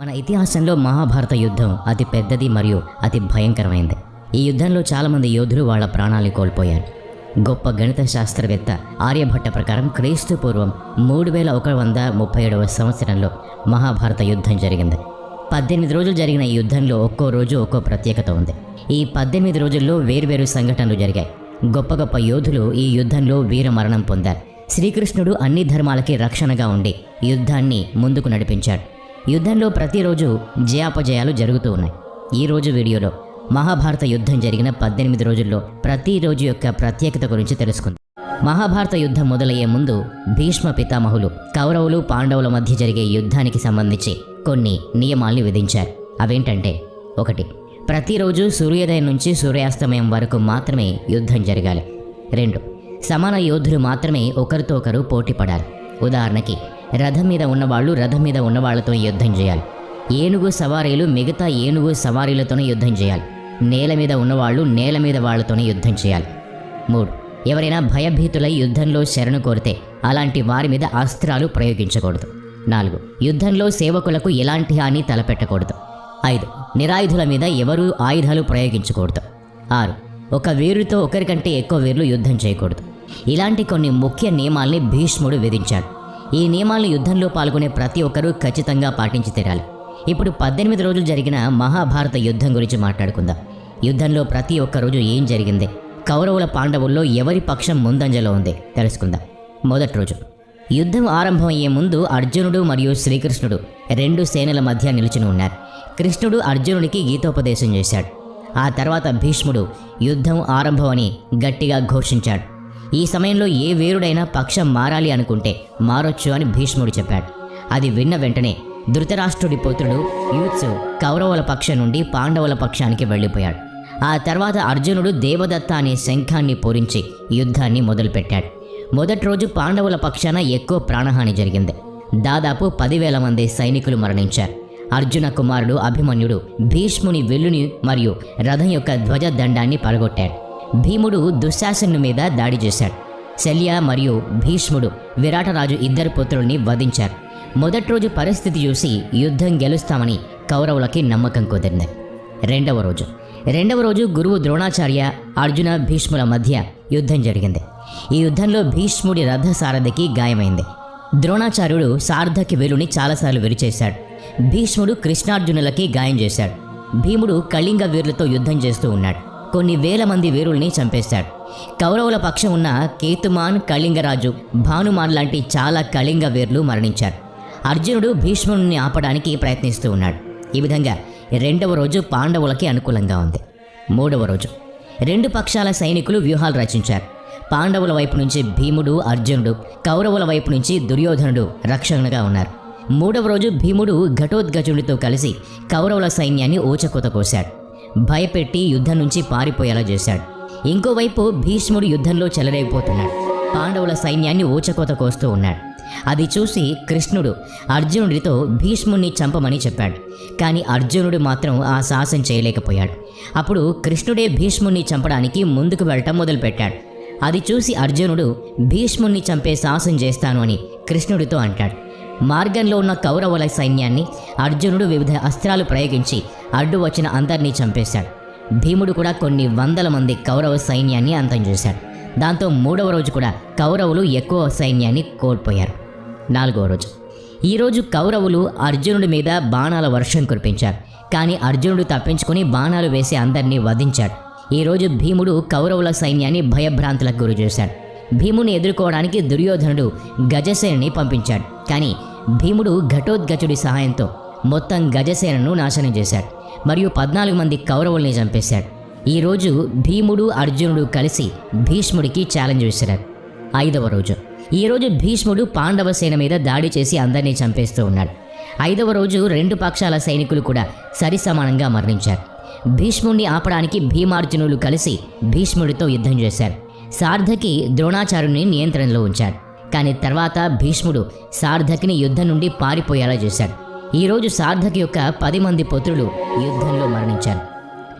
మన ఇతిహాసంలో మహాభారత యుద్ధం అతి పెద్దది మరియు అతి భయంకరమైంది. ఈ యుద్ధంలో చాలామంది యోధులు వాళ్ళ ప్రాణాలు కోల్పోయారు. గొప్ప గణిత శాస్త్రవేత్త ఆర్యభట్ట ప్రకారం క్రీస్తు పూర్వం మూడు వేల ఒక వంద ముప్పై ఏడవ సంవత్సరంలో మహాభారత యుద్ధం జరిగింది. పద్దెనిమిది రోజులు జరిగిన ఈ యుద్ధంలో ఒక్కో రోజు ఒక్కో ప్రత్యేకత ఉంది. ఈ పద్దెనిమిది రోజుల్లో వేర్వేరు సంఘటనలు జరిగాయి. గొప్ప గొప్ప యోధులు ఈ యుద్ధంలో వీర మరణం పొందారు. శ్రీకృష్ణుడు అన్ని ధర్మాలకి రక్షణగా ఉండి యుద్ధాన్ని ముందుకు నడిపించాడు. యుద్ధంలో ప్రతిరోజు జయాపజయాలు జరుగుతూ ఉన్నాయి. ఈరోజు వీడియోలో మహాభారత యుద్ధం జరిగిన పద్దెనిమిది రోజుల్లో ప్రతిరోజు యొక్క ప్రత్యేకత గురించి తెలుసుకుందాం. మహాభారత యుద్ధం మొదలయ్యే ముందు భీష్మ పితామహులు కౌరవులు పాండవుల మధ్య జరిగే యుద్ధానికి సంబంధించి కొన్ని నియమాల్ని విధించారు. అవేంటంటే ఒకటి ప్రతిరోజు సూర్యోదయం నుంచి సూర్యాస్తమయం వరకు మాత్రమే యుద్ధం జరగాలి. రెండు సమాన యోధులు మాత్రమే ఒకరితో ఒకరు పోటీ పడాలి ఉదాహరణకి రథం మీద ఉన్నవాళ్ళు రథం మీద ఉన్నవాళ్ళతో యుద్ధం చేయాలి. ఏనుగు సవారీలు మిగతా ఏనుగు సవారీలతోనే యుద్ధం చేయాలి. నేల మీద ఉన్నవాళ్ళు నేల మీద వాళ్ళతోనే యుద్ధం చేయాలి. మూడు. ఎవరైనా భయభీతులై యుద్ధంలో శరణు కోరితే అలాంటి వారి మీద అస్త్రాలు ప్రయోగించకూడదు. నాలుగు. యుద్ధంలో సేవకులకు ఎలాంటి హాని తలపెట్టకూడదు. ఐదు. నిరాయుధుల మీద ఎవరూ ఆయుధాలు ప్రయోగించకూడదు. ఆరు. ఒక వీరుతో ఒకరికంటే ఎక్కువ వీరులు యుద్ధం చేయకూడదు. ఇలాంటి కొన్ని ముఖ్య నియమాల్ని భీష్ముడు విధించాడు. ఈ నియమాలను యుద్ధంలో పాల్గొనే ప్రతి ఒక్కరూ ఖచ్చితంగా పాటించి తీరాలి. ఇప్పుడు పద్దెనిమిది రోజులు జరిగిన మహాభారత యుద్ధం గురించి మాట్లాడుకుందాం. యుద్ధంలో ప్రతి ఒక్క రోజు ఏం జరిగింది? కౌరవుల పాండవుల్లో ఎవరి పక్షం ముందంజలో ఉంది? తెలుసుకుందాం. మొదటి రోజు. యుద్ధం ఆరంభమయ్యే ముందు అర్జునుడు మరియు శ్రీకృష్ణుడు రెండు సేనల మధ్య నిలుచుని ఉన్నారు. కృష్ణుడు అర్జునుడికి గీతోపదేశం చేశాడు. ఆ తర్వాత భీష్ముడు యుద్ధం ఆరంభమని గట్టిగా ఘోషించాడు. ఈ సమయంలో ఏ వీరుడైనా పక్షం మారాలి అనుకుంటే మారొచ్చు అని భీష్ముడు చెప్పాడు. అది విన్న వెంటనే ధృతరాష్ట్రుడి పుత్రుడు యూత్సు కౌరవుల పక్షం నుండి పాండవుల పక్షానికి వెళ్ళిపోయాడు. ఆ తర్వాత అర్జునుడు దేవదత్త అనే శంఖాన్ని పూరించి యుద్ధాన్ని మొదలుపెట్టాడు. మొదటి రోజు పాండవుల పక్షాన ఎక్కువ ప్రాణహాని జరిగింది. దాదాపు పదివేల మంది సైనికులు మరణించారు. అర్జున కుమారుడు అభిమన్యుడు భీష్ముని వెల్లుని మరియు రథం యొక్క ధ్వజదండాన్ని పడగొట్టాడు. భీముడు దుశ్శాసను మీద దాడి చేశాడు. శల్య మరియు భీష్ముడు విరాటరాజు ఇద్దరు పుత్రుల్ని వధించారు. మొదటి రోజు పరిస్థితి చూసి యుద్ధం గెలుస్తామని కౌరవులకి నమ్మకం కుదిరింది. రెండవ రోజు. రెండవ రోజు గురువు ద్రోణాచార్య అర్జున భీష్ముల మధ్య యుద్ధం జరిగింది. ఈ యుద్ధంలో భీష్ముడి రథసారథికి గాయమైంది. ద్రోణాచార్యుడు సార్థకి వేలుని చాలాసార్లు విరిచేశాడు. భీష్ముడు కృష్ణార్జునులకి గాయం చేశాడు. భీముడు కళింగ వీరులతో యుద్ధం చేస్తూ ఉన్నాడు. కొన్ని వేల మంది వీరుల్ని చంపేశాడు. కౌరవుల పక్షం ఉన్న కేతుమాన్ కళింగరాజు భానుమాన్ లాంటి చాలా కళింగ వీరులు మరణించారు. అర్జునుడు భీష్ముడిని ఆపడానికి ప్రయత్నిస్తూ ఉన్నాడు. ఈ విధంగా రెండవ రోజు పాండవులకి అనుకూలంగా ఉంది. మూడవ రోజు. రెండు పక్షాల సైనికులు వ్యూహాలు రచించారు. పాండవుల వైపు నుంచి భీముడు అర్జునుడు కౌరవుల వైపు నుంచి దుర్యోధనుడు రక్షణగా ఉన్నారు. మూడవ రోజు భీముడు ఘటోద్గజుడితో కలిసి కౌరవుల సైన్యాన్ని ఊచకోత కోశాడు. భయపెట్టి యుద్ధం నుంచి పారిపోయేలా చేశాడు. ఇంకోవైపు భీష్ముడు యుద్ధంలో చెలరేగిపోతున్నాడు. పాండవుల సైన్యాన్ని ఊచకోత కోస్తూ ఉన్నాడు. అది చూసి కృష్ణుడు అర్జునుడితో భీష్ముణ్ణి చంపమని చెప్పాడు. కానీ అర్జునుడు మాత్రం ఆ సాహసం చేయలేకపోయాడు. అప్పుడు కృష్ణుడే భీష్ముణ్ణి చంపడానికి ముందుకు వెళ్ళటం మొదలుపెట్టాడు. అది చూసి అర్జునుడు భీష్ముణ్ణి చంపే సాహసం చేస్తాను అని కృష్ణుడితో అంటాడు. మార్గంలో ఉన్న కౌరవుల సైన్యాన్ని అర్జునుడు వివిధ అస్త్రాలు ప్రయోగించి అడ్డు వచ్చిన అందరినీ చంపేశాడు. భీముడు కూడా కొన్ని వందల మంది కౌరవ సైన్యాన్ని అంతం చేశాడు. దాంతో మూడవ రోజు కూడా కౌరవులు ఎక్కువ సైన్యాన్ని కోల్పోయారు. నాలుగవ రోజు. ఈరోజు కౌరవులు అర్జునుడి మీద బాణాల వర్షం కురిపించారు. కానీ అర్జునుడు తప్పించుకుని బాణాలు వేసి అందరినీ వధించాడు. ఈరోజు భీముడు కౌరవుల సైన్యాన్ని భయభ్రాంతులకు గురి చేశాడు. భీముని ఎదుర్కోవడానికి దుర్యోధనుడు గజసేనుని పంపించాడు. కానీ భీముడు ఘటోద్గజుడి సహాయంతో మొత్తం గజసేనను నాశనం చేశాడు. మరియు పద్నాలుగు మంది కౌరవుల్ని చంపేశాడు. ఈరోజు భీముడు అర్జునుడు కలిసి భీష్ముడికి ఛాలెంజ్ విసిరారు. ఐదవ రోజు. ఈరోజు భీష్ముడు పాండవ సేన మీద దాడి చేసి అందరినీ చంపేస్తూ ఉన్నాడు. ఐదవ రోజు రెండు పక్షాల సైనికులు కూడా సరిసమానంగా మరణించారు. భీష్ముడిని ఆపడానికి భీమార్జునులు కలిసి భీష్ముడితో యుద్ధం చేశారు. సార్థకి ద్రోణాచార్యుని నియంత్రణలో ఉంచాడు కానీ తర్వాత భీష్ముడు సార్థకిని యుద్ధం నుండి పారిపోయేలా చేశాడు. ఈరోజు సార్థకి యొక్క పది మంది పుత్రులు యుద్ధంలో మరణించారు.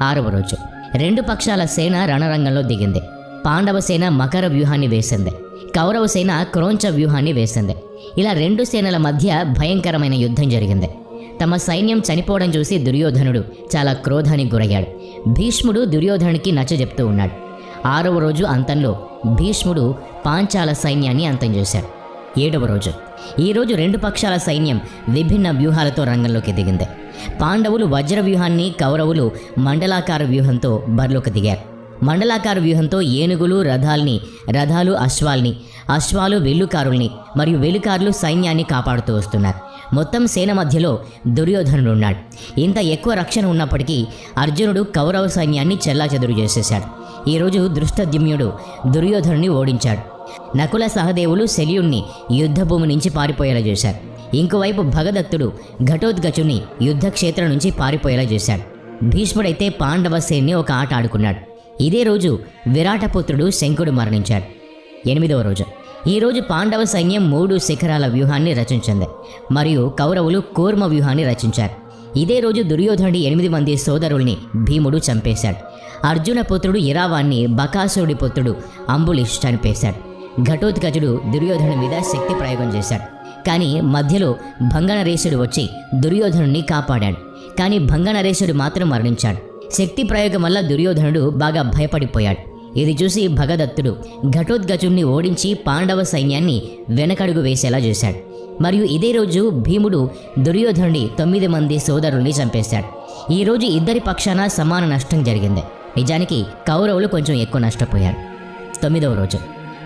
ఆరవ రోజు రెండు పక్షాల సేన రణరంగంలో దిగింది. పాండవ సేన మకర వ్యూహాన్ని వేసింది. కౌరవ సేన క్రోంచ వ్యూహాన్ని వేసింది. ఇలా రెండు సేనల మధ్య భయంకరమైన యుద్ధం జరిగింది. తమ సైన్యం చనిపోవడం చూసి దుర్యోధనుడు చాలా క్రోధానికి గురయ్యాడు. భీష్ముడు దుర్యోధనుడికి నచ్చజెప్తూ ఉన్నాడు. ఆరవ రోజు అంతంలో భీష్ముడు పాంచాల సైన్యాన్ని అంతం చేశాడు. ఏడవ రోజు. ఈరోజు రెండు పక్షాల సైన్యం విభిన్న వ్యూహాలతో రంగంలోకి దిగింది. పాండవులు వజ్ర వ్యూహాన్ని కౌరవులు మండలాకార వ్యూహంతో బరిలోకి దిగారు. మండలాకార వ్యూహంతో ఏనుగులు రథాల్ని రథాలు అశ్వాల్ని అశ్వాలు వెల్లుకారుల్ని మరియు వెలుకారులు సైన్యాన్ని కాపాడుతూ వస్తున్నారు. మొత్తం సేన మధ్యలో దుర్యోధనుడు ఉన్నాడు. ఇంత ఎక్కువ రక్షణ ఉన్నప్పటికీ అర్జునుడు కౌరవ సైన్యాన్ని చెల్లాచెదురు చేసేశాడు. ఈరోజు దృష్టద్యుమ్యుడు దుర్యోధనుని ఓడించాడు. నకుల సహదేవులు శల్యుణ్ణి యుద్ధభూమి నుంచి పారిపోయేలా చేశారు. ఇంకోవైపు భగదత్తుడు ఘటోద్గచుని యుద్ధక్షేత్రం నుంచి పారిపోయేలా చేశాడు. భీష్ముడైతే పాండవ సేన్ని ఒక ఆట ఆడుకున్నాడు. ఇదే రోజు విరాటపుత్రుడు శంకుడు మరణించాడు. ఎనిమిదవ రోజు. ఈరోజు పాండవ సైన్యం మూడు శిఖరాల వ్యూహాన్ని రచించింది. మరియు కౌరవులు కూర్మ వ్యూహాన్ని రచించారు. ఇదే రోజు దుర్యోధనుడి ఎనిమిది మంది సోదరుల్ని భీముడు చంపేశాడు. అర్జున పుత్రుడు ఇరావాన్ని బకాసురుడి పుత్రుడు అంబులిష్ చనిపేశాడు. ఘటోత్కచుడు దుర్యోధను మీద శక్తి ప్రయోగం చేశాడు. కానీ మధ్యలో భంగనరేశుడు వచ్చి దుర్యోధనుడిని కాపాడాడు. కానీ భంగనరేశుడు మాత్రం మరణించాడు. శక్తి ప్రయోగం వల్ల దుర్యోధనుడు బాగా భయపడిపోయాడు. ఇది చూసి భగదత్తుడు ఘటోద్గజుణ్ణి ఓడించి పాండవ సైన్యాన్ని వెనకడుగు వేసేలా చేశాడు. మరియు ఇదే రోజు భీముడు దుర్యోధనుడి తొమ్మిది మంది సోదరుల్ని చంపేశాడు. ఈ రోజు ఇద్దరి పక్షాన సమాన నష్టం జరిగింది. నిజానికి కౌరవులు కొంచెం ఎక్కువ నష్టపోయారు. తొమ్మిదవ రోజు.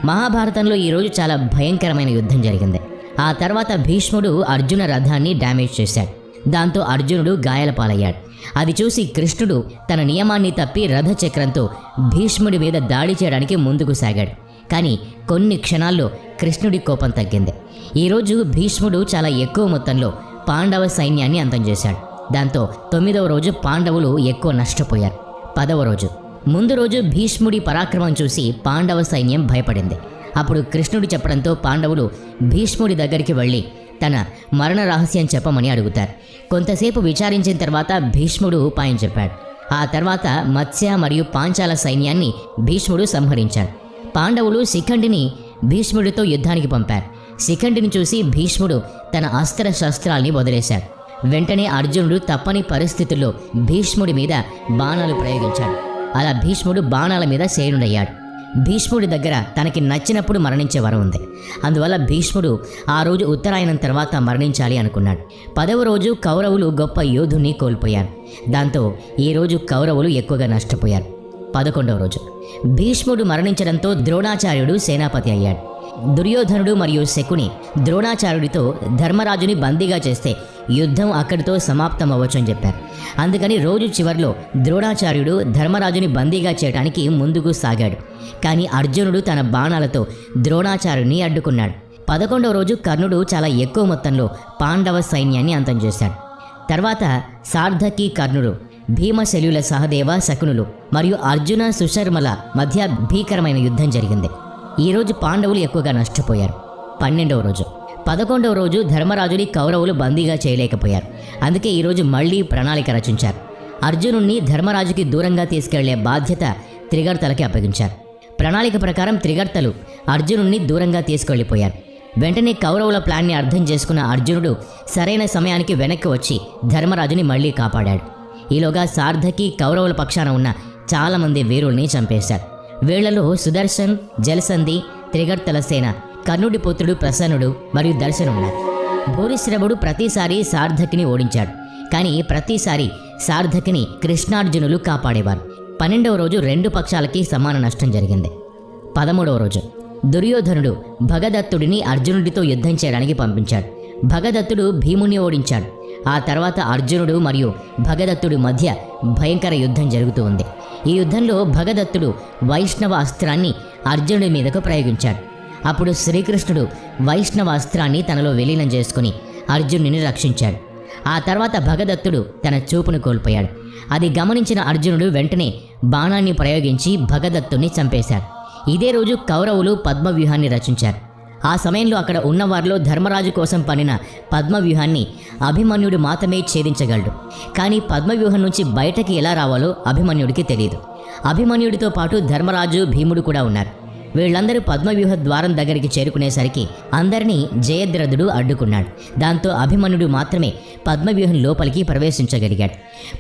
మహాభారతంలో ఈరోజు చాలా భయంకరమైన యుద్ధం జరిగింది. ఆ తర్వాత భీష్ముడు అర్జున రథాన్ని డ్యామేజ్ చేశాడు. దాంతో అర్జునుడు గాయాల పాలయ్యాడు. అది చూసి కృష్ణుడు తన నియమాన్ని తప్పి రథచక్రంతో భీష్ముడి మీద దాడి చేయడానికి ముందుకు సాగాడు. కానీ కొన్ని క్షణాల్లో కృష్ణుడి కోపం తగ్గింది. ఈరోజు భీష్ముడు చాలా ఎక్కువ మొత్తంలో పాండవ సైన్యాన్ని అంతం చేశాడు. దాంతో తొమ్మిదవ రోజు పాండవులు ఎక్కువ నష్టపోయారు. పదవ రోజు. ముందు రోజు భీష్ముడి పరాక్రమం చూసి పాండవ సైన్యం భయపడింది. అప్పుడు కృష్ణుడు చెప్పడంతో పాండవులు భీష్ముడి దగ్గరికి వెళ్ళి తన మరణ రహస్యం చెప్పమని అడుగుతారు. కొంతసేపు విచారించిన తర్వాత భీష్ముడు ఉపాయం చెప్పాడు. ఆ తర్వాత మత్స్య మరియు పాంచాల సైన్యాన్ని భీష్ముడు సంహరించాడు. పాండవులు శిఖండిని భీష్ముడితో యుద్ధానికి పంపారు. శిఖండిని చూసి భీష్ముడు తన అస్త్ర శస్త్రాల్ని వదిలేశాడు. వెంటనే అర్జునుడు తప్పని పరిస్థితుల్లో భీష్ముడి మీద బాణాలు ప్రయోగించాడు. అలా భీష్ముడు బాణాల మీద శయనుడయ్యాడు భీష్ముడి దగ్గర తనకి నచ్చినప్పుడు మరణించే వరం ఉంది. అందువల్ల భీష్ముడు ఆ రోజు ఉత్తరాయణం తర్వాత మరణించాలి అనుకున్నాడు. పదవ రోజు కౌరవులు గొప్ప యోధుని కోల్పోయారు. దాంతో ఈ రోజు కౌరవులు ఎక్కువగా నష్టపోయారు. పదకొండవ రోజు. భీష్ముడు మరణించడంతో ద్రోణాచార్యుడు సేనాపతి అయ్యాడు. దుర్యోధనుడు మరియు శకుని ద్రోణాచార్యుడితో ధర్మరాజుని బందీగా చేస్తే యుద్ధం అక్కడితో సమాప్తం అవ్వచ్చు అని చెప్పారు. అందుకని రోజు చివరిలో ద్రోణాచార్యుడు ధర్మరాజుని బందీగా చేయడానికి ముందుకు సాగాడు. కానీ అర్జునుడు తన బాణాలతో ద్రోణాచార్యుని అడ్డుకున్నాడు. పదకొండవ రోజు కర్ణుడు చాలా ఎక్కువ మొత్తంలో పాండవ సైన్యాన్ని అంతం చేశాడు. తర్వాత సార్థకి కర్ణుడు భీమశల్యుల సహదేవ శకునులు మరియు అర్జున సుశర్మల మధ్య భీకరమైన యుద్ధం జరిగింది. ఈరోజు పాండవులు ఎక్కువగా నష్టపోయారు. పన్నెండవ రోజు. పదకొండవ రోజు ధర్మరాజుని కౌరవులు బందీగా చేయలేకపోయారు. అందుకే ఈరోజు మళ్ళీ ప్రణాళిక రచించారు. అర్జునుణ్ణి ధర్మరాజుకి దూరంగా తీసుకెళ్ళే బాధ్యత త్రిగర్తలకి అప్పగించారు. ప్రణాళిక ప్రకారం త్రిగర్తలు అర్జునుణ్ణి దూరంగా తీసుకెళ్ళిపోయారు. వెంటనే కౌరవుల ప్లాన్ని అర్థం చేసుకున్న అర్జునుడు సరైన సమయానికి వెనక్కి వచ్చి ధర్మరాజుని మళ్ళీ కాపాడాడు. ఈలోగా సార్థకి కౌరవుల పక్షాన ఉన్న చాలామంది వీరుల్ని చంపేశారు. వీళ్ళలో సుదర్శన్ జలసంధి త్రిగర్తల సేన కర్ణుడి పుత్రుడు ప్రసన్నుడు మరియు దర్శన్ ఉన్నారు భూరిశ్రవుడు ప్రతిసారి సార్థకిని ఓడించాడు. కానీ ప్రతిసారి సార్థకిని కృష్ణార్జునులు కాపాడేవారు. పన్నెండవ రోజు రెండు పక్షాలకి సమాన నష్టం జరిగింది. పదమూడవ రోజు దుర్యోధనుడు భగదత్తుడిని అర్జునుడితో యుద్ధం చేయడానికి పంపించాడు. భగదత్తుడు భీముని ఓడించాడు. ఆ తర్వాత అర్జునుడు మరియు భగదత్తుడి మధ్య భయంకర యుద్ధం జరుగుతూ ఉంది. ఈ యుద్ధంలో భగదత్తుడు వైష్ణవ అస్త్రాన్ని అర్జునుడి మీదకు ప్రయోగించాడు. అప్పుడు శ్రీకృష్ణుడు వైష్ణవ అస్త్రాన్ని తనలో విలీనం చేసుకుని అర్జునుడిని రక్షించాడు. ఆ తర్వాత భగదత్తుడు తన చూపును కోల్పోయాడు. అది గమనించిన అర్జునుడు వెంటనే బాణాన్ని ప్రయోగించి భగదత్తుని చంపేశాడు. ఇదే రోజు కౌరవులు పద్మవ్యూహాన్ని రచించారు. ఆ సమయంలో అక్కడ ఉన్నవారిలో ధర్మరాజు కోసం పనిన పద్మవ్యూహాన్ని అభిమన్యుడు మాత్రమే ఛేదించగలడు. కానీ పద్మవ్యూహం నుంచి బయటకి ఎలా రావాలో అభిమన్యుడికి తెలియదు అభిమన్యుడితో పాటు ధర్మరాజు భీముడు కూడా ఉన్నారు. వీళ్ళందరూ పద్మవ్యూహ ద్వారం దగ్గరికి చేరుకునేసరికి అందరినీ జయద్రథుడు అడ్డుకున్నాడు. దాంతో అభిమన్యుడు మాత్రమే పద్మవ్యూహం లోపలికి ప్రవేశించగలిగాడు.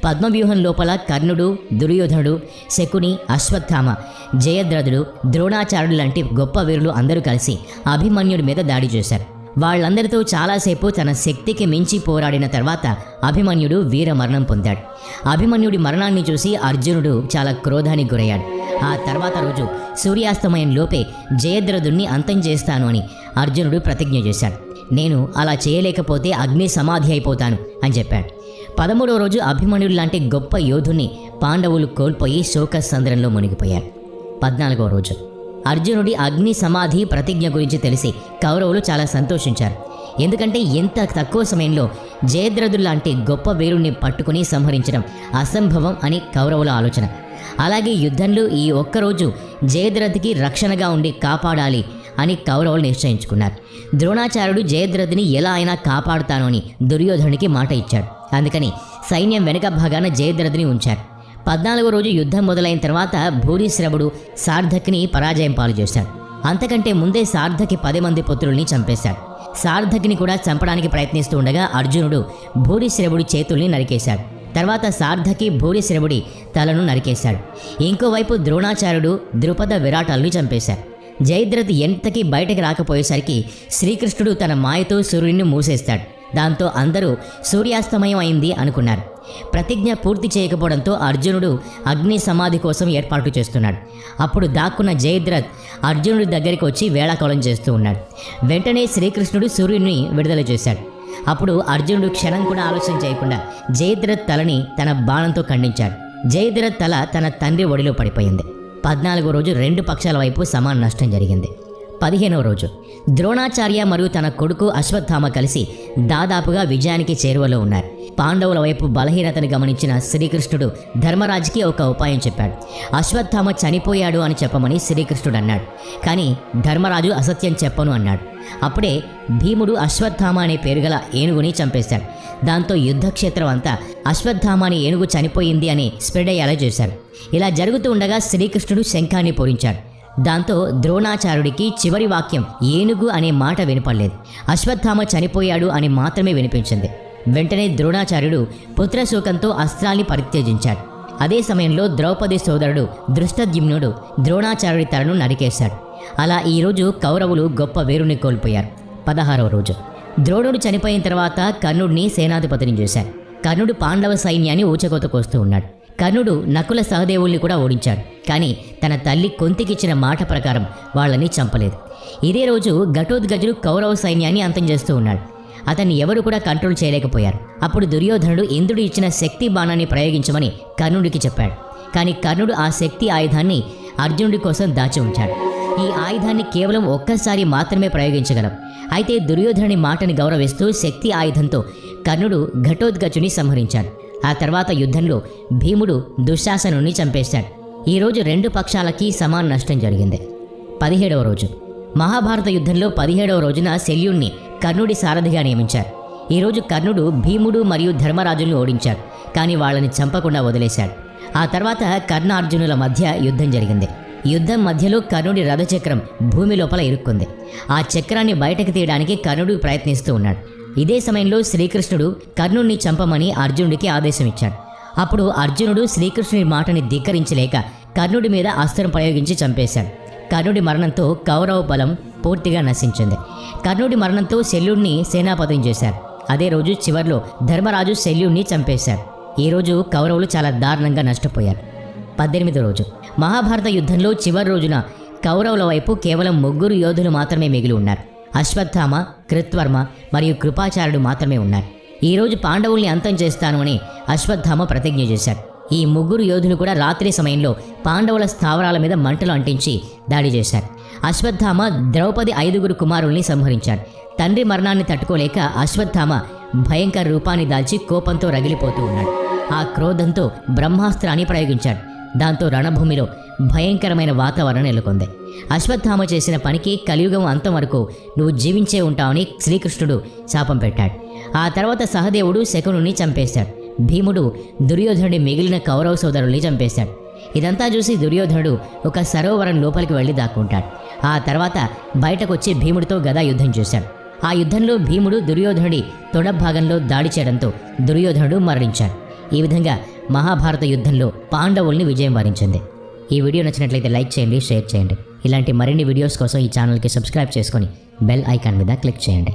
పద్మవ్యూహం లోపల కర్ణుడు దుర్యోధనుడు శకుని అశ్వత్థామ జయద్రథుడు ద్రోణాచార్యుడు లాంటి గొప్ప వీరులు అందరూ కలిసి అభిమన్యుడి మీద దాడి చేశారు. వాళ్ళందరితో చాలాసేపు తన శక్తికి మించి పోరాడిన తర్వాత అభిమన్యుడు వీర మరణం పొందాడు. అభిమన్యుడి మరణాన్ని చూసి అర్జునుడు చాలా క్రోధానికి గురయ్యాడు. ఆ తర్వాత రోజు సూర్యాస్తమయం లోపే జయద్రథుణ్ణి అంతం చేస్తాను అని అర్జునుడు ప్రతిజ్ఞ చేశాడు. నేను అలా చేయలేకపోతే అగ్ని సమాధి అయిపోతాను అని చెప్పాడు. పదమూడవ రోజు అభిమన్యుడు లాంటి గొప్ప యోధుని పాండవులు కోల్పోయి శోక సంద్రంలో మునిగిపోయారు. పద్నాలుగవ రోజు అర్జునుడి అగ్ని సమాధి ప్రతిజ్ఞ గురించి తెలిసి కౌరవులు చాలా సంతోషించారు. ఎందుకంటే ఎంత తక్కువ సమయంలో జయద్రథుడు లాంటి గొప్ప వీరుణ్ణి పట్టుకుని సంహరించడం అసంభవం అని కౌరవుల ఆలోచన. అలాగే యుద్ధంలో ఈ ఒక్కరోజు జయద్రథికి రక్షణగా ఉండి కాపాడాలి అని కౌరవులు నిశ్చయించుకున్నారు. ద్రోణాచార్యుడు జయద్రథిని ఎలా అయినా కాపాడుతాను అని దుర్యోధనుడికి మాట ఇచ్చాడు. అందుకని సైన్యం వెనుక భాగాన జయద్రథిని ఉంచారు. పద్నాలుగో రోజు యుద్ధం మొదలైన తర్వాత భూరిశ్రవుడు సార్థకిని పరాజయం పాలు చేశాడు. అంతకంటే ముందే సార్థకి పది మంది పుత్రుల్ని చంపేశాడు. సార్థకిని కూడా చంపడానికి ప్రయత్నిస్తూ ఉండగా అర్జునుడు భూరిశ్రవుడి చేతుల్ని నరికేశాడు. తర్వాత సార్థకి భూరిశ్రవుడి తలను నరికేశాడు. ఇంకోవైపు ద్రోణాచార్యుడు ద్రుపద విరాటాల్ని చంపేశాడు. జయద్రథ్ ఎంతకీ బయటకు రాకపోయేసరికి శ్రీకృష్ణుడు తన మాయతో సూర్యుడిని మూసేస్తాడు. దాంతో అందరూ సూర్యాస్తమయం అయింది అనుకున్నారు. ప్రతిజ్ఞ పూర్తి చేయకపోవడంతో అర్జునుడు అగ్ని సమాధి కోసం ఏర్పాటు చేస్తున్నాడు. అప్పుడు దాక్కున్న జయద్రథ్ అర్జునుడి దగ్గరికి వచ్చి వేళాకోళం చేస్తూ ఉన్నాడు. వెంటనే శ్రీకృష్ణుడు సూర్యుడిని విడుదల చేశాడు. అప్పుడు అర్జునుడు క్షణం కూడా ఆలోచన చేయకుండా జయద్రథ్ తలని తన బాణంతో ఖండించాడు. జయద్రథ్ తల తన తండ్రి ఒడిలో పడిపోయింది. పద్నాలుగో రోజు రెండు పక్షాల వైపు సమాన నష్టం జరిగింది. పదిహేనవ రోజు. ద్రోణాచార్య మరియు తన కొడుకు అశ్వత్థామ కలిసి దాదాపుగా విజయానికి చేరువలో ఉన్నారు. పాండవుల వైపు బలహీనతను గమనించిన శ్రీకృష్ణుడు ధర్మరాజుకి ఒక ఉపాయం చెప్పాడు. అశ్వత్థామ చనిపోయాడు అని చెప్పమని శ్రీకృష్ణుడు అన్నాడు. కానీ ధర్మరాజు అసత్యం చెప్పను అన్నాడు. అప్పుడే భీముడు అశ్వత్థామ అనే పేరు గల ఏనుగుని చంపేశాడు. దాంతో యుద్ధక్షేత్రం అంతా అశ్వత్థామ అనే ఏనుగు చనిపోయింది అని స్ప్రెడ్ అయ్యేలా చేశాడు ఇలా జరుగుతూ ఉండగా శ్రీకృష్ణుడు శంఖాన్ని పూరించాడు దాంతో ద్రోణాచార్యుడికి చివరి వాక్యం ఏనుగు అనే మాట వినపడలేదు. అశ్వత్థామ చనిపోయాడు అని మాత్రమే వినిపించింది. వెంటనే ద్రోణాచార్యుడు పుత్రశోకంతో అస్త్రాల్ని పరిత్యజించాడు. అదే సమయంలో ద్రౌపది సోదరుడు దృష్టద్యుమ్నుడు ద్రోణాచార్యుడి తలను నరికేశాడు. అలా ఈరోజు కౌరవులు గొప్ప వీరుని కోల్పోయారు. పదహారవ రోజు. ద్రోణుడు చనిపోయిన తర్వాత కర్ణుడిని సేనాధిపతిని చేశాడు కర్ణుడు పాండవ సైన్యాన్ని ఊచకోతకొస్తూ ఉన్నాడు. కర్ణుడు నకుల సహదేవుల్ని కూడా ఓడించాడు. కానీ తన తల్లి కొంతికిచ్చిన మాట ప్రకారం వాళ్ళని చంపలేదు. ఇదే రోజు ఘటోద్గజుడు కౌరవ సైన్యాన్ని అంతం చేస్తూ ఉన్నాడు. అతన్ని ఎవరు కూడా కంట్రోల్ చేయలేకపోయారు. అప్పుడు దుర్యోధనుడు ఇంద్రుడు ఇచ్చిన శక్తి బాణాన్ని ప్రయోగించమని కర్ణుడికి చెప్పాడు. కానీ కర్ణుడు ఆ శక్తి ఆయుధాన్ని అర్జునుడి కోసం దాచి ఉంచాడు. ఈ ఆయుధాన్ని కేవలం ఒక్కసారి మాత్రమే ప్రయోగించగలం. అయితే దుర్యోధనుని మాటని గౌరవిస్తూ శక్తి ఆయుధంతో కర్ణుడు ఘటోద్గజుని సంహరించాడు. ఆ తర్వాత యుద్ధంలో భీముడు దుశ్శాసనుని చంపేశాడు. ఈరోజు రెండు పక్షాలకి సమాన నష్టం జరిగింది. పదిహేడవ రోజు. మహాభారత యుద్ధంలో పదిహేడవ రోజున శల్యుణ్ణి కర్ణుడి సారథిగా నియమించారు. ఈరోజు కర్ణుడు భీముడు మరియు ధర్మరాజులను ఓడించాడు కానీ వాళ్ళని చంపకుండా వదిలేశాడు ఆ తర్వాత కర్ణార్జునుల మధ్య యుద్ధం జరిగింది. యుద్ధం మధ్యలో కర్ణుడి రథచక్రం భూమి లోపల ఇరుక్కుంది. ఆ చక్రాన్ని బయటకు తీయడానికి కర్ణుడు ప్రయత్నిస్తూ ఉన్నాడు. ఇదే సమయంలో శ్రీకృష్ణుడు కర్ణుడిని చంపమని అర్జునుడికి ఆదేశం ఇచ్చాడు అప్పుడు అర్జునుడు శ్రీకృష్ణుడి మాటని ధిక్కరించలేక కర్ణుడి మీద అస్త్రం ప్రయోగించి చంపేశాడు. కర్ణుడి మరణంతో కౌరవ బలం పూర్తిగా నశించింది. కర్ణుడి మరణంతో శల్యుడిని సేనాపతం చేశారు. అదే రోజు చివర్లో ధర్మరాజు శల్యుణ్ణి చంపేశారు. ఈ రోజు కౌరవులు చాలా దారుణంగా నష్టపోయారు. పద్దెనిమిదో రోజు. మహాభారత యుద్ధంలో చివరి రోజున కౌరవుల వైపు కేవలం ముగ్గురు యోధులు మాత్రమే మిగిలి ఉన్నారు. అశ్వత్థామ కృత్వర్మ మరియు కృపాచార్యుడు మాత్రమే ఉన్నారు. ఈరోజు పాండవుల్ని అంతం చేస్తాను అని అశ్వత్థామ ప్రతిజ్ఞ చేశాడు ఈ ముగ్గురు యోధులు కూడా రాత్రి సమయంలో పాండవుల స్థావరాల మీద మంటలు అంటించి దాడి చేశారు. అశ్వత్థామ ద్రౌపది ఐదుగురు కుమారుల్ని సంహరించాడు తండ్రి మరణాన్ని తట్టుకోలేక అశ్వత్థామ భయంకర రూపాన్ని దాల్చి కోపంతో రగిలిపోతూ ఉన్నాడు. ఆ క్రోధంతో బ్రహ్మాస్త్రాన్ని ప్రయోగించాడు. దాంతో రణభూమిలో భయంకరమైన వాతావరణం నెలకొంది. అశ్వత్థామ చేసిన పనికి కలియుగం అంతం వరకు నువ్వు జీవించే ఉంటావని శ్రీకృష్ణుడు శాపం పెట్టాడు. ఆ తర్వాత సహదేవుడు శకునుని చంపేశాడు. భీముడు దుర్యోధనుడి మిగిలిన కౌరవ సోదరుల్ని చంపేశాడు. ఇదంతా చూసి దుర్యోధనుడు ఒక సరోవరం లోపలికి వెళ్ళి దాక్కుంటాడు. ఆ తర్వాత బయటకొచ్చి భీముడితో గదా యుద్ధం చేశాడు. ఆ యుద్ధంలో భీముడు దుర్యోధనుడి తొడ భాగంలో దాడి చేయడంతో దుర్యోధనుడు మరణించాడు. ఈ విధంగా మహాభారత యుద్ధంలో పాండవుల్ని విజయం వరించింది. ఈ వీడియో నచ్చినట్లయితే లైక్ చేయండి షేర్ చేయండి. ఇలాంటి మరిన్ని వీడియోస్ కోసం ఈ ఛానల్కి సబ్స్క్రైబ్ చేసుకొని బెల్ ఐకాన్ మీద క్లిక్ చేయండి.